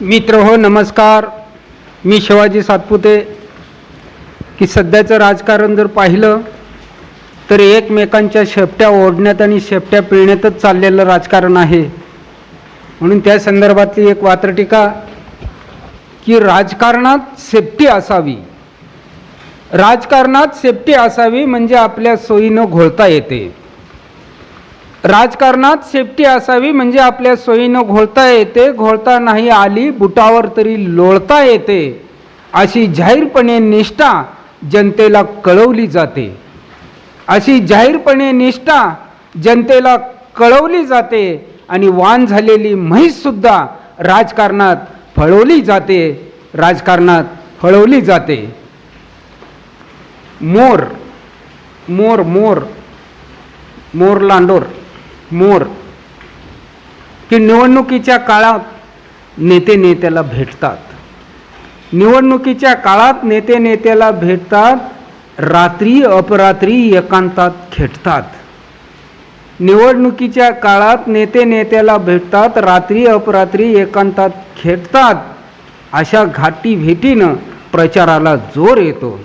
मित्र हो नमस्कार. मी शिवाजी सातपुते. की सध्याचं राजकारण जर पाहिलं तर एकमेकांच्या शेपट्या ओढण्यात आणि शेपट्या पिळण्यातच चाललेलं राजकारण आहे. म्हणून त्या संदर्भातली एक वात्रटिका की राजकारणात सेफ्टी असावी. राजकारणात सेफ्टी असावी म्हणजे आपल्या सोयीनं घोळता येते. राजकारणात सेफ्टी असावी म्हणजे आपल्या सोयीनं घोळता येते घोळता नाही आली बुटावर तरी लोळता येते. अशी जाहीरपणे निष्ठा जनतेला कळवली जाते. अशी जाहीरपणे निष्ठा जनतेला कळवली जाते आणि वान झालेली म्हैससुद्धा राजकारणात फळवली जाते राजकारणात फळवली जाते. मोर मोर मोर मोर लांडोर. मोर की निवडणुकीच्या काळात नेते नेत्याला भेटतात. निवडणुकीच्या काळात नेते नेत्याला भेटतात रात्री अपरात्री एकांतात खेटतात. निवडणुकीच्या काळात नेते नेत्याला भेटतात रात्री अपरात्री एकांतात खेटतात. अशा घाटी भेटीनं प्रचाराला जोर येतो.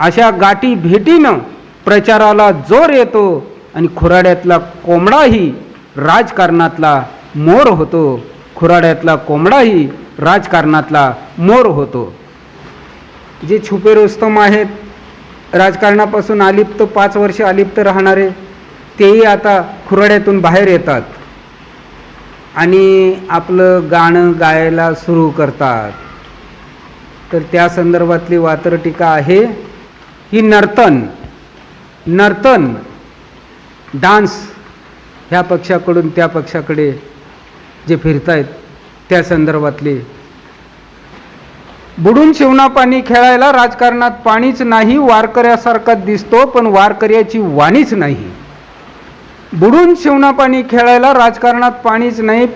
अशा गाठी भेटीनं प्रचाराला जोर येतो. आणि खुराड्यातला कोंबडाही राजकारणातला मोर होतो. खुराड्यातला कोंबडाही राजकारणातला मोर होतो. जे छुपे रुस्तम आहेत राजकारणापासून अलिप्त पाच वर्ष अलिप्त राहणारे तेही आता खुराड्यातून बाहेर येतात. आणि आपलं गाणं गायला सुरू करतात. तर त्या संदर्भातली वात्रटिका आहे ही नर्तन. नर्तन. डान्स ह्या पक्षाकडून त्या पक्षाकडे जे फिरतायत त्या संदर्भातले. बुडून शिवना पाणी खेळायला राजकारणात पाणीच नाही वारकऱ्यासारखा दिसतो पण वारकऱ्याची वाणीच नाही. बुडून शिवना पाणी खेळायला राजकारणात पाणीच नाही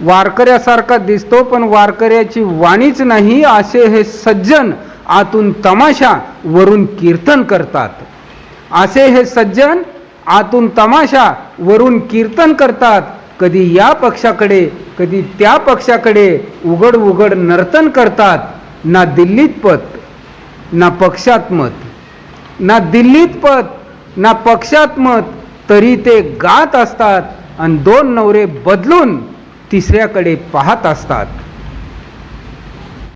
वारकऱ्यासारखा दिसतो पण वारकऱ्याची वाणीच नाही असे हे सज्जन आतून तमाशा वरून कीर्तन करतात. असे हे सज्जन आतून तमाशा वरून कीर्तन करतात. कधी या पक्षाकडे कधी त्या पक्षाकडे उघड उघड नर्तन करतात. ना दिल्लीत पत ना पक्षात मत. ना दिल्लीत पत ना पक्षात मत तरी ते गात असतात आणि दोन नवरे बदलून तिसऱ्याकडे पाहत असतात.